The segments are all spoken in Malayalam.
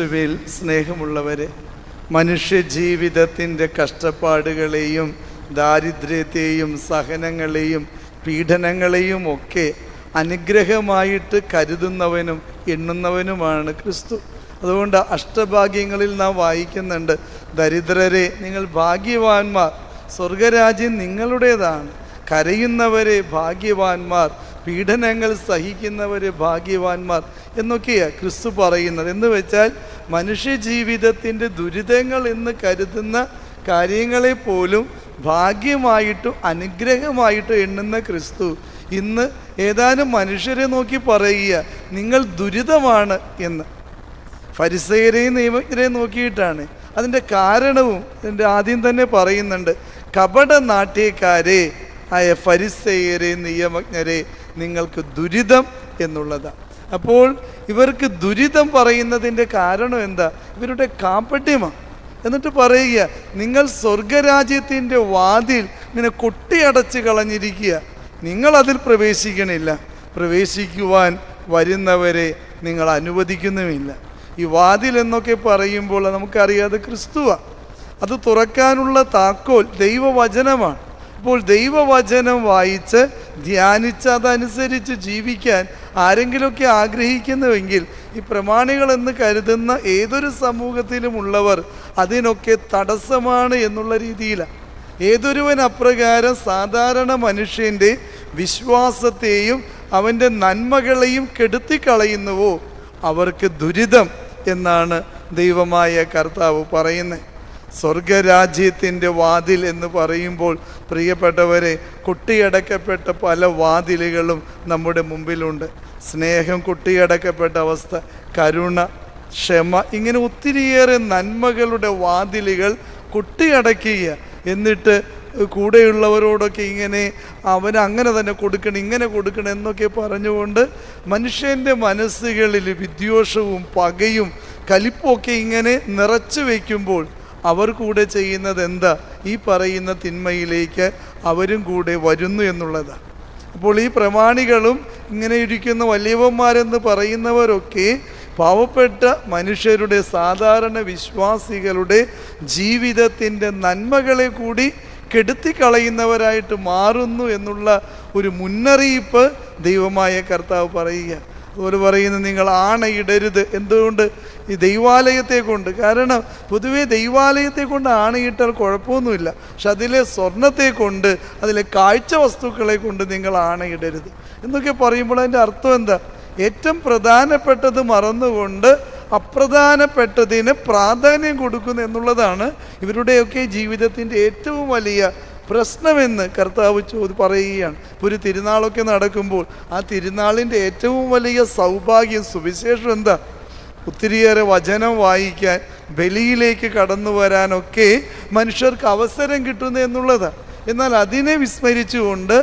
ക്രിസ്തുവിൽ സ്നേഹമുള്ളവരെ മനുഷ്യജീവിതത്തിന്റെ കഷ്ടപ്പാടുകളെയും ദാരിദ്ര്യത്തെയും സഹനങ്ങളെയും പീഡനങ്ങളെയും ഒക്കെ അനുഗ്രഹമായിട്ട് കരുതുന്നവനും എണ്ണുന്നവനുമാണ് ക്രിസ്തു. അതുകൊണ്ട് അഷ്ടഭാഗ്യങ്ങളിൽ നാം വായിക്കുന്നുണ്ട് ദരിദ്രരെ നിങ്ങൾ ഭാഗ്യവാന്മാർ സ്വർഗരാജ്യം നിങ്ങളുടേതാണ്. കരയുന്നവരെ ഭാഗ്യവാന്മാർ പീഡനങ്ങൾ സഹിക്കുന്നവർ ഭാഗ്യവാന്മാർ എന്നൊക്കെയാണ് ക്രിസ്തു പറയുന്നത്. എന്ന് വെച്ചാൽ മനുഷ്യ ജീവിതത്തിന്റെ ദുരിതങ്ങൾ എന്ന് കരുതുന്ന കാര്യങ്ങളെ പോലും ഭാഗ്യമായിട്ടും അനുഗ്രഹമായിട്ടും എണ്ണുന്ന ക്രിസ്തു ഇന്ന് ഏതാനും മനുഷ്യരെ നോക്കി പറയുക നിങ്ങൾ ദുരിതമാണ് എന്ന്. ഫരിസയരെയും നിയമജ്ഞരെയും നോക്കിയിട്ടാണ്. അതിന്റെ കാരണവും എന്റെ ആദ്യം തന്നെ പറയുന്നുണ്ട് കപട നാട്യക്കാരെ ആയ ഫരിസയരെ നിയമജ്ഞരെ നിങ്ങൾക്ക് ദുരിതം എന്നുള്ളതാണ് അപ്പോൾ ഇവർക്ക് ദുരിതം പറയുന്നതിന്റെ കാരണം എന്താ? ഇവരുടെ കാപ്പട്യമാണ് എന്നിട്ട് പറയുക നിങ്ങൾ സ്വർഗരാജ്യത്തിന്റെ വാതിൽ ഇങ്ങനെ കൊട്ടിയടച്ച് കളഞ്ഞിരിക്കുക. നിങ്ങൾ അതിൽ പ്രവേശിക്കണില്ല. പ്രവേശിക്കുവാൻ വരുന്നവരെ നിങ്ങൾ അനുവദിക്കുന്നുമില്ല. ഈ വാതിൽ എന്നൊക്കെ പറയുമ്പോൾ നമുക്കറിയാതെ ക്രിസ്തുവാണ് അത് തുറക്കാനുള്ള താക്കോൽ ദൈവവചനമാണ്. അപ്പോൾ ദൈവവചനം വായിച്ച് ധ്യാനിച്ച് അതനുസരിച്ച് ജീവിക്കാൻ ആരെങ്കിലുമൊക്കെ ആഗ്രഹിക്കുന്നുവെങ്കിൽ ഈ പ്രമാണികൾ എന്ന് കരുതുന്ന ഏതൊരു സമൂഹത്തിലും ഉള്ളവർ അതിനൊക്കെ തടസ്സമാണ് എന്നുള്ള രീതിയിലാണ്. ഏതൊരുവൻ അപ്രകാരം സാധാരണ മനുഷ്യന്റെ വിശ്വാസത്തെയും അവന്റെ നന്മകളെയും കെടുത്തിക്കളയുന്നുവോ? അവർക്ക് ദുരിതം എന്നാണ് ദൈവമായ കർത്താവ് പറയുന്നത്. സ്വർഗരാജ്യത്തിന്റെ വാതിൽ എന്ന് പറയുമ്പോൾ പ്രിയപ്പെട്ടവരെ കുട്ടിയടക്കപ്പെട്ട പല വാതിലുകളും നമ്മുടെ മുമ്പിലുണ്ട്. സ്നേഹം കുട്ടിയടക്കപ്പെട്ട അവസ്ഥ കരുണ ക്ഷമ ഇങ്ങനെ ഒത്തിരിയേറെ നന്മകളുടെ വാതിലുകൾ കുട്ടിയടക്കുക എന്നിട്ട് കൂടെയുള്ളവരോടൊക്കെ ഇങ്ങനെ അവൻ അങ്ങനെ തന്നെ കൊടുക്കണം ഇങ്ങനെ കൊടുക്കണം എന്നൊക്കെ പറഞ്ഞുകൊണ്ട് മനുഷ്യന്റെ മനസ്സുകളിൽ വിദ്വേഷവും പകയും കലിപ്പൊക്കെ ഇങ്ങനെ നിറച്ചു വയ്ക്കുമ്പോൾ അവർ കൂടെ ചെയ്യുന്നത് എന്താ? ഈ പറയുന്ന തിന്മയിലേക്ക് അവരും കൂടെ വരുന്നു എന്നുള്ളതാണ് അപ്പോൾ ഈ പ്രമാണികളും ഇങ്ങനെ ഇരിക്കുന്ന വലിയവന്മാരെന്ന് പറയുന്നവരൊക്കെ പാവപ്പെട്ട മനുഷ്യരുടെ സാധാരണ വിശ്വാസികളുടെ ജീവിതത്തിന്റെ നന്മകളെ കൂടി കെടുത്തിക്കളയുന്നവരായിട്ട് മാറുന്നു എന്നുള്ള ഒരു മുന്നറിയിപ്പ് ദൈവമായ കർത്താവ് പറയുക അതുപോലെ പറയുന്നത് നിങ്ങൾ ആണയിടരുത്. എന്തുകൊണ്ട്? ഈ ദൈവാലയത്തെ കൊണ്ട് കാരണം പൊതുവേ ദൈവാലയത്തെ കൊണ്ട് ആണയിട്ടാൽ കുഴപ്പമൊന്നുമില്ല. പക്ഷെ അതിലെ സ്വർണത്തെ കൊണ്ട് അതിലെ കാഴ്ച വസ്തുക്കളെ കൊണ്ട് നിങ്ങൾ ആണയിടരുത്. എന്നൊക്കെ പറയുമ്പോൾ അതിന്റെ അർത്ഥം എന്താ? ഏറ്റവും പ്രധാനപ്പെട്ടത് മറന്നുകൊണ്ട് അപ്രധാനപ്പെട്ടതിന് പ്രാധാന്യം കൊടുക്കുന്നു എന്നുള്ളതാണ് ഇവരുടെയൊക്കെ ജീവിതത്തിന്റെ ഏറ്റവും വലിയ പ്രശ്നമെന്ന് കർത്താവ് ചോദി പറയുകയാണ്. ഇപ്പോൾ ഒരു തിരുനാളൊക്കെ നടക്കുമ്പോൾ ആ തിരുനാളിന്റെ ഏറ്റവും വലിയ സൗഭാഗ്യം സുവിശേഷം എന്താ? ഒത്തിരിയേറെ വചനം വായിക്കാൻ ബലിയിലേക്ക് കടന്നു വരാനൊക്കെ മനുഷ്യർക്ക് അവസരം കിട്ടുന്നു എന്നുള്ളതാണ് എന്നാൽ അതിനെ വിസ്മരിച്ചുകൊണ്ട്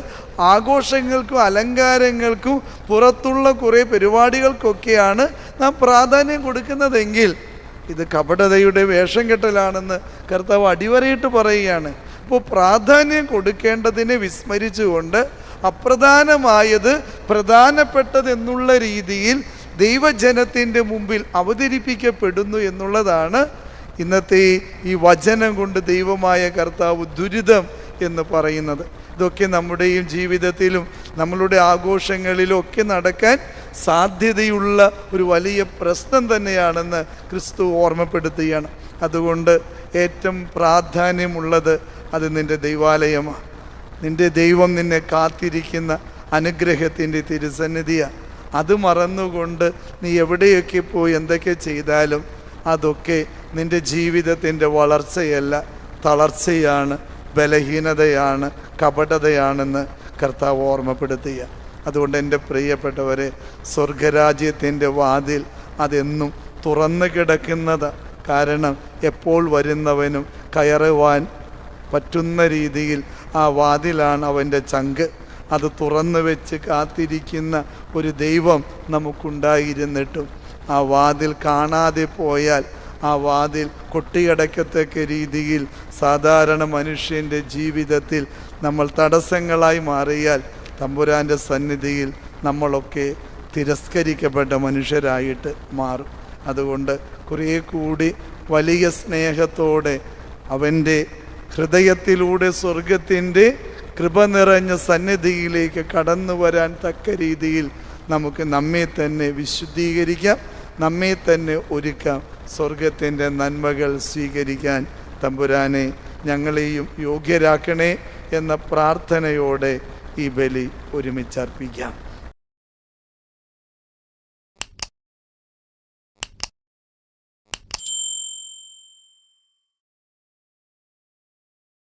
ആഘോഷങ്ങൾക്കും അലങ്കാരങ്ങൾക്കും പുറത്തുള്ള കുറേ പരിപാടികൾക്കൊക്കെയാണ് നാം പ്രാധാന്യം കൊടുക്കുന്നതെങ്കിൽ ഇത് കപടതയുടെ വേഷം കെട്ടലാണെന്ന് കർത്താവ് അടിവരയിട്ട് പറയുകയാണ്. അപ്പോൾ പ്രാധാന്യം കൊടുക്കേണ്ടതിനെ വിസ്മരിച്ചുകൊണ്ട് അപ്രധാനമായത് പ്രധാനപ്പെട്ടതെന്നുള്ള രീതിയിൽ ദൈവജനത്തിന്റെ മുമ്പിൽ അവതരിപ്പിക്കപ്പെടുന്നു എന്നുള്ളതാണ് ഇന്നത്തെ ഈ വചനം കൊണ്ട് ദൈവമായ കർത്താവ് ദുരിതം എന്ന് പറയുന്നത്. ഇതൊക്കെ നമ്മുടെയും ജീവിതത്തിലും നമ്മളുടെ ആഘോഷങ്ങളിലും ഒക്കെ നടക്കാൻ സാധ്യതയുള്ള ഒരു വലിയ പ്രശ്നം തന്നെയാണെന്ന് ക്രിസ്തു ഓർമ്മപ്പെടുത്തുകയാണ്. അതുകൊണ്ട് ഏറ്റവും പ്രാധാന്യമുള്ളത് അത് നിന്റെ ദൈവാലയമാണ് നിന്റെ ദൈവം നിന്നെ കാത്തിരിക്കുന്ന അനുഗ്രഹത്തിന്റെ തിരുസന്നിധിയാണ് അത് മറന്നുകൊണ്ട് നീ എവിടെയൊക്കെ പോയി എന്തൊക്കെ ചെയ്താലും അതൊക്കെ നിന്റെ ജീവിതത്തിന്റെ വളർച്ചയല്ല തളർച്ചയാണ് ബലഹീനതയാണ് കപടതയാണെന്ന് കർത്താവ് ഓർമ്മപ്പെടുത്തുക. അതുകൊണ്ട് എന്റെ പ്രിയപ്പെട്ടവരെ സ്വർഗരാജ്യത്തിന്റെ വാതിൽ അതെന്നും തുറന്നു കിടക്കുന്നത്. കാരണം എപ്പോൾ വരുന്നവനും കയറുവാൻ പറ്റുന്ന രീതിയിൽ ആ വാതിലാണ് അവന്റെ ചങ്ക്. അത് തുറന്നു വെച്ച് കാത്തിരിക്കുന്ന ഒരു ദൈവം നമുക്കുണ്ടായിരുന്നിട്ടും. ആ വാതിൽ കാണാതെ പോയാൽ ആ വാതിൽ കൊട്ടിയടക്കത്തക്ക രീതിയിൽ സാധാരണ മനുഷ്യന്റെ ജീവിതത്തിൽ നമ്മൾ തടസ്സങ്ങളായി മാറിയാൽ തമ്പുരാന്റെ സന്നിധിയിൽ നമ്മളൊക്കെ തിരസ്കരിക്കപ്പെട്ട മനുഷ്യരായിട്ട് മാറും. അതുകൊണ്ട് കുറേ കൂടി വലിയ സ്നേഹത്തോടെ അവന്റെ ഹൃദയത്തിലൂടെ സ്വർഗത്തിന്റെ കൃപ നിറഞ്ഞ സന്നിധിയിലേക്ക് കടന്നു വരാൻ തക്ക രീതിയിൽ നമുക്ക് നമ്മെ തന്നെ വിശുദ്ധീകരിക്കാം നമ്മെ തന്നെ ഒരുക്കാം. സ്വർഗത്തിന്റെ നന്മകൾ സ്വീകരിക്കാൻ തമ്പുരാനെ ഞങ്ങളെയും യോഗ്യരാക്കണേ എന്ന പ്രാർത്ഥനയോടെ ഈ ബലി ഒരുമിച്ചർപ്പിക്കാം.